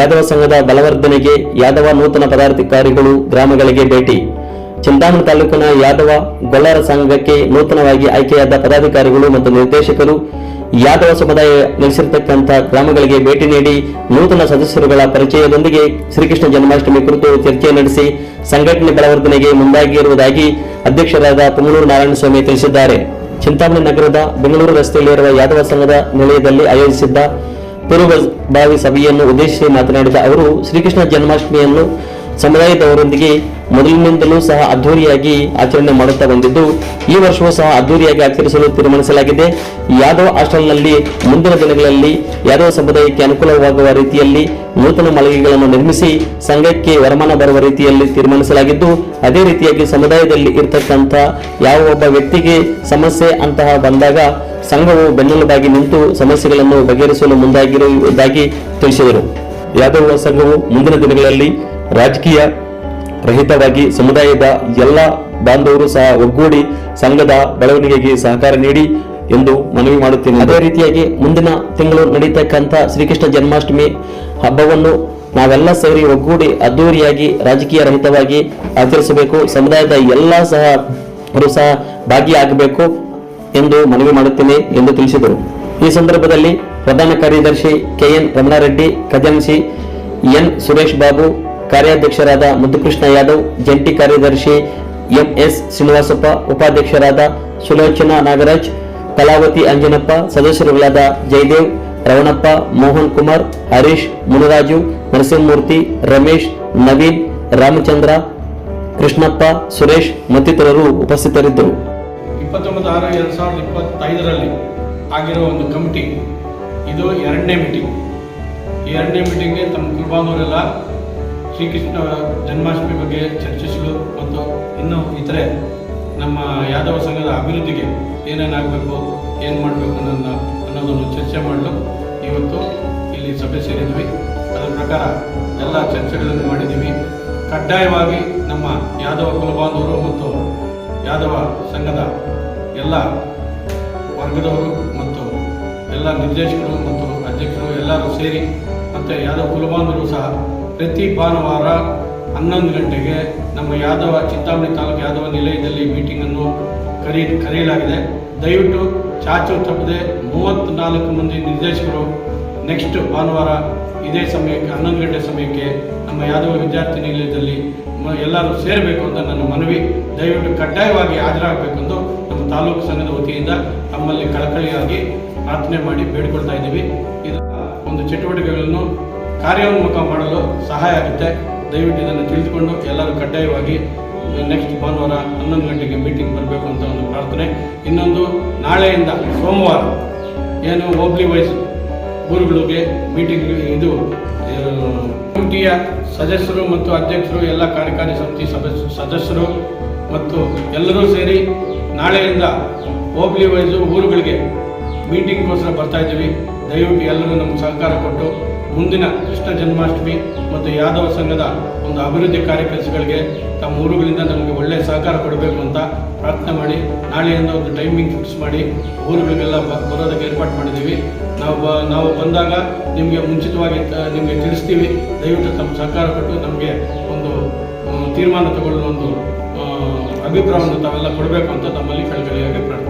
ಯಾದವ ಸಂಘದ ಬಲವರ್ಧನೆಗೆ ಯಾದವ ನೂತನ ಪದಾಧಿಕಾರಿಗಳು ಗ್ರಾಮಗಳಿಗೆ ಭೇಟಿ. ಚಿಂತಾಮಣಿ ತಾಲೂಕಿನ ಯಾದವ ಗೊಲ್ಲರ ಸಂಘಕ್ಕೆ ನೂತನವಾಗಿ ಆಯ್ಕೆಯಾದ ಪದಾಧಿಕಾರಿಗಳು ಮತ್ತು ನಿರ್ದೇಶಕರು ಯಾದವ ಸಮುದಾಯ ನೆಲೆಸಿರತಕ್ಕಂಥ ಗ್ರಾಮಗಳಿಗೆ ಭೇಟಿ ನೀಡಿ ನೂತನ ಸದಸ್ಯರುಗಳ ಪರಿಚಯದೊಂದಿಗೆ ಶ್ರೀಕೃಷ್ಣ ಜನ್ಮಾಷ್ಟಮಿ ಕುರಿತು ಚರ್ಚೆ ನಡೆಸಿ ಸಂಘಟನೆ ಬಲವರ್ಧನೆಗೆ ಮುಂದಾಗಿರುವುದಾಗಿ ಅಧ್ಯಕ್ಷರಾದ ಪುಂಗನೂರು ನಾರಾಯಣಸ್ವಾಮಿ ತಿಳಿಸಿದ್ದಾರೆ. ಚಿಂತಾಮಣಿ ನಗರದ ಬೆಂಗಳೂರು ರಸ್ತೆಯಲ್ಲಿರುವ ಯಾದವ ಸಂಘದ ನಿಲಯದಲ್ಲಿ ಆಯೋಜಿಸಿದ್ದ ಪೂರ್ವಭಾವಿ ಸಭೆಯನ್ನು ಉದ್ದೇಶಿಸಿ ಮಾತನಾಡಿದ ಅವರು ಶ್ರೀಕೃಷ್ಣ ಜನ್ಮಾಷ್ಟಮಿಯನ್ನು ಸಮುದಾಯದವರೊಂದಿಗೆ ಮೊದಲಿನಿಂದಲೂ ಸಹ ಅದ್ದೂರಿಯಾಗಿ ಆಚರಣೆ ಮಾಡುತ್ತಾ ಬಂದಿದ್ದು, ಈ ವರ್ಷವೂ ಸಹ ಅದ್ದೂರಿಯಾಗಿ ಆಚರಿಸಲು ತೀರ್ಮಾನಿಸಲಾಗಿದೆ. ಯಾದವ ಹಾಸ್ಟೆಲ್ನಲ್ಲಿ ಮುಂದಿನ ದಿನಗಳಲ್ಲಿ ಯಾದವ ಸಮುದಾಯಕ್ಕೆ ಅನುಕೂಲವಾಗುವ ರೀತಿಯಲ್ಲಿ ನೂತನ ಮಳಿಗೆಗಳನ್ನು ನಿರ್ಮಿಸಿ ಸಂಘಕ್ಕೆ ವರಮಾನ ಬರುವ ರೀತಿಯಲ್ಲಿ ತೀರ್ಮಾನಿಸಲಾಗಿದ್ದು, ಅದೇ ರೀತಿಯಾಗಿ ಸಮುದಾಯದಲ್ಲಿ ಇರತಕ್ಕಂಥ ಯಾವ ಒಬ್ಬ ವ್ಯಕ್ತಿಗೆ ಸಮಸ್ಯೆ ಅಂತಹ ಬಂದಾಗ ಸಂಘವು ಬೆನ್ನೆಲುಬಾಗಿ ನಿಂತು ಸಮಸ್ಯೆಗಳನ್ನು ಬಗೆಹರಿಸಲು ಮುಂದಾಗಿರುವುದಾಗಿ ತಿಳಿಸಿದರು. ಯಾದವ ಸಂಘವು ಮುಂದಿನ ದಿನಗಳಲ್ಲಿ ರಾಜಕೀಯ ರಹಿತವಾಗಿ ಸಮುದಾಯದ ಎಲ್ಲ ಬಾಂಧವರು ಸಹ ಒಗ್ಗೂಡಿ ಸಂಘದ ಬೆಳವಣಿಗೆಗೆ ಸಹಕಾರ ನೀಡಿ ಎಂದು ಮನವಿ ಮಾಡುತ್ತೇನೆ. ಅದೇ ರೀತಿಯಾಗಿ ಮುಂದಿನ ತಿಂಗಳು ನಡೀತಕ್ಕಂಥ ಶ್ರೀಕೃಷ್ಣ ಜನ್ಮಾಷ್ಟಮಿ ಹಬ್ಬವನ್ನು ನಾವೆಲ್ಲ ಸೇರಿ ಒಗ್ಗೂಡಿ ಅದ್ದೂರಿಯಾಗಿ ರಾಜಕೀಯ ರಹಿತವಾಗಿ ಆಚರಿಸಬೇಕು. ಸಮುದಾಯದ ಎಲ್ಲ ಸಹ ಅವರು ಸಹ ಭಾಗಿಯಾಗಬೇಕು ಎಂದು ಮನವಿ ಮಾಡುತ್ತೇನೆ ಎಂದು ತಿಳಿಸಿದರು. ಈ ಸಂದರ್ಭದಲ್ಲಿ ಪ್ರಧಾನ ಕಾರ್ಯದರ್ಶಿ ಕೆ ಎನ್ ರಮಣಾರೆಡ್ಡಿ ಖಜಾಂಶಿ ಎನ್ ಸುರೇಶ್ ಬಾಬು ಕಾರ್ಯಾಧ್ಯಕ್ಷರಾದ ಮುದ್ದುಕೃಷ್ಣ ಯಾದವ್, ಜಂಟಿ ಕಾರ್ಯದರ್ಶಿ ಎಂಎಸ್ ಶ್ರೀನಿವಾಸಪ್ಪ, ಉಪಾಧ್ಯಕ್ಷರಾದ ಸುಲೋಚನಾ ನಾಗರಾಜ್, ಕಲಾವತಿ ಅಂಜನಪ್ಪ, ಸದಸ್ಯರುಗಳಾದ ಜಯದೇವ್, ರವಣಪ್ಪ, ಮೋಹನ್ ಕುಮಾರ್, ಹರೀಶ್, ಮುನರಾಜು, ನರಸಿಂಹಮೂರ್ತಿ, ರಮೇಶ್, ನವೀನ್, ರಾಮಚಂದ್ರ, ಕೃಷ್ಣಪ್ಪ, ಸುರೇಶ್ ಮತ್ತಿತರರು ಉಪಸ್ಥಿತರಿದ್ದರು. ಒಂದು ಕಮಿಟಿ, ಇದು ಎರಡನೇ ಮೀಟಿಂಗ್. ಈ ಎರಡನೇ ಮೀಟಿಂಗ್ಗೆ ತಮ್ಮ ಕುರ್ಬಾನವರೆಲ್ಲ ಶ್ರೀಕೃಷ್ಣ ಜನ್ಮಾಷ್ಟಮಿ ಬಗ್ಗೆ ಚರ್ಚಿಸಲು ಮತ್ತು ಇನ್ನೂ ಇತರೆ ನಮ್ಮ ಯಾದವ ಸಂಘದ ಅಭಿವೃದ್ಧಿಗೆ ಏನೇನಾಗಬೇಕು, ಏನು ಮಾಡಬೇಕು ಅನ್ನೋದನ್ನ, ಅನ್ನೋದನ್ನು ಚರ್ಚೆ ಮಾಡಲು ಇವತ್ತು ಇಲ್ಲಿ ಸಭೆ ಸೇರಿದ್ವಿ. ಅದರ ಪ್ರಕಾರ ಎಲ್ಲ ಚರ್ಚೆಗಳನ್ನು ಮಾಡಿದ್ದೀವಿ. ಕಡ್ಡಾಯವಾಗಿ ನಮ್ಮ ಯಾದವ ಕುಲಬಾಂಧವರು ಮತ್ತು ಯಾದವ ಸಂಘದ ಎಲ್ಲ ವರ್ಗದವರು ಮತ್ತು ಎಲ್ಲ ನಿರ್ದೇಶಕರು ಮತ್ತು ಅಧ್ಯಕ್ಷರು ಎಲ್ಲರೂ ಸೇರಿ ಮತ್ತು ಯಾದವ ಕುಲಬಾಂಧವರು ಸಹ ಪ್ರತಿ ಭಾನುವಾರ ಹನ್ನೊಂದು ಗಂಟೆಗೆ ನಮ್ಮ ಯಾದವ, ಚಿಂತಾಮಣಿ ತಾಲೂಕು ಯಾದವ ನಿಲಯದಲ್ಲಿ ಮೀಟಿಂಗನ್ನು ಕರೆ, ಕರೆಯಲಾಗಿದೆ. ದಯವಿಟ್ಟು ಚಾಚು ತಪ್ಪದೆ ಮೂವತ್ತ್ನಾಲ್ಕು ಮಂದಿ ನಿರ್ದೇಶಕರು ನೆಕ್ಸ್ಟ್ ಭಾನುವಾರ ಇದೇ ಸಮಯಕ್ಕೆ, ಹನ್ನೊಂದು ಗಂಟೆ ಸಮಯಕ್ಕೆ ನಮ್ಮ ಯಾದವ ವಿದ್ಯಾರ್ಥಿ ನಿಲಯದಲ್ಲಿ ಎಲ್ಲರೂ ಸೇರಬೇಕು ಅಂತ ನನ್ನ ಮನವಿ. ದಯವಿಟ್ಟು ಕಡ್ಡಾಯವಾಗಿ ಹಾಜರಾಗಬೇಕೆಂದು ನಮ್ಮ ತಾಲೂಕು ಸಂಘದ ವತಿಯಿಂದ ತಮ್ಮಲ್ಲಿ ಕಳಕಳಿಯಾಗಿ ಪ್ರಾರ್ಥನೆ ಮಾಡಿ ಬೇಡಿಕೊಳ್ತಾ ಇದ್ದೀವಿ. ಇದರ ಒಂದು ಚಟುವಟಿಕೆಗಳನ್ನು ಕಾರ್ಯೋನ್ಮುಖ ಮಾಡಲು ಸಹಾಯ ಆಗುತ್ತೆ. ದಯವಿಟ್ಟು ಇದನ್ನು ತಿಳಿದುಕೊಂಡು ಎಲ್ಲರೂ ಕಡ್ಡಾಯವಾಗಿ ನೆಕ್ಸ್ಟ್ ಭಾನುವಾರ ಹನ್ನೊಂದು ಗಂಟೆಗೆ ಮೀಟಿಂಗ್ ಬರಬೇಕು ಅಂತ ಒಂದು ಪ್ರಾರ್ಥನೆ. ಇನ್ನೊಂದು, ನಾಳೆಯಿಂದ ಸೋಮವಾರ ಏನು ಹೋಬ್ಳಿ ವೈಸ್ ಊರುಗಳಿಗೆ ಮೀಟಿಂಗ್ ಇದು ಕಮಿಟಿಯ ಸದಸ್ಯರು ಮತ್ತು ಅಧ್ಯಕ್ಷರು, ಎಲ್ಲ ಕಾರ್ಯಕಾರಿ ಸಮಿತಿ ಸದಸ್ಯ ಸದಸ್ಯರು ಮತ್ತು ಎಲ್ಲರೂ ಸೇರಿ ನಾಳೆಯಿಂದ ಹೋಬ್ಳಿ ವೈಸು ಊರುಗಳಿಗೆ ಮೀಟಿಂಗ್ಗೋಸ್ಕರ ಬರ್ತಾ ಇದ್ದೀವಿ. ದಯವಿಟ್ಟು ಎಲ್ಲರೂ ನಮ್ಗೆ ಸಹಕಾರ ಕೊಟ್ಟು ಮುಂದಿನ ಕೃಷ್ಣ ಜನ್ಮಾಷ್ಟಮಿ ಮತ್ತು ಯಾದವ ಸಂಘದ ಒಂದು ಅಭಿವೃದ್ಧಿ ಕಾರ್ಯಕರ್ತಗಳಿಗೆ ತಮ್ಮ ಊರುಗಳಿಂದ ನಮಗೆ ಒಳ್ಳೆಯ ಸಹಕಾರ ಕೊಡಬೇಕು ಅಂತ ಪ್ರಾರ್ಥನೆ ಮಾಡಿ, ನಾಳೆಯಿಂದ ಒಂದು ಟೈಮಿಂಗ್ ಫಿಕ್ಸ್ ಮಾಡಿ ಊರುಗಳಿಗೆಲ್ಲ ಬರೋದಕ್ಕೆ ಏರ್ಪಾಡು ಮಾಡಿದ್ದೀವಿ. ನಾವು ಬ, ನಾವು ಬಂದಾಗ ನಿಮಗೆ ಮುಂಚಿತವಾಗಿ ನಿಮಗೆ ತಿಳಿಸ್ತೀವಿ. ದಯವಿಟ್ಟು ತಮ್ಮ ಸಹಕಾರ ಕೊಟ್ಟು ನಮಗೆ ಒಂದು ತೀರ್ಮಾನ ತಗೊಳ್ಳೋ ಒಂದು ಅಭಿಪ್ರಾಯವನ್ನು ತಾವೆಲ್ಲ ಕೊಡಬೇಕು ಅಂತ ನಮ್ಮಲ್ಲಿ ಕಳಕಳಿಯಾಗಿ ಪ್ರಾರ್ಥನೆ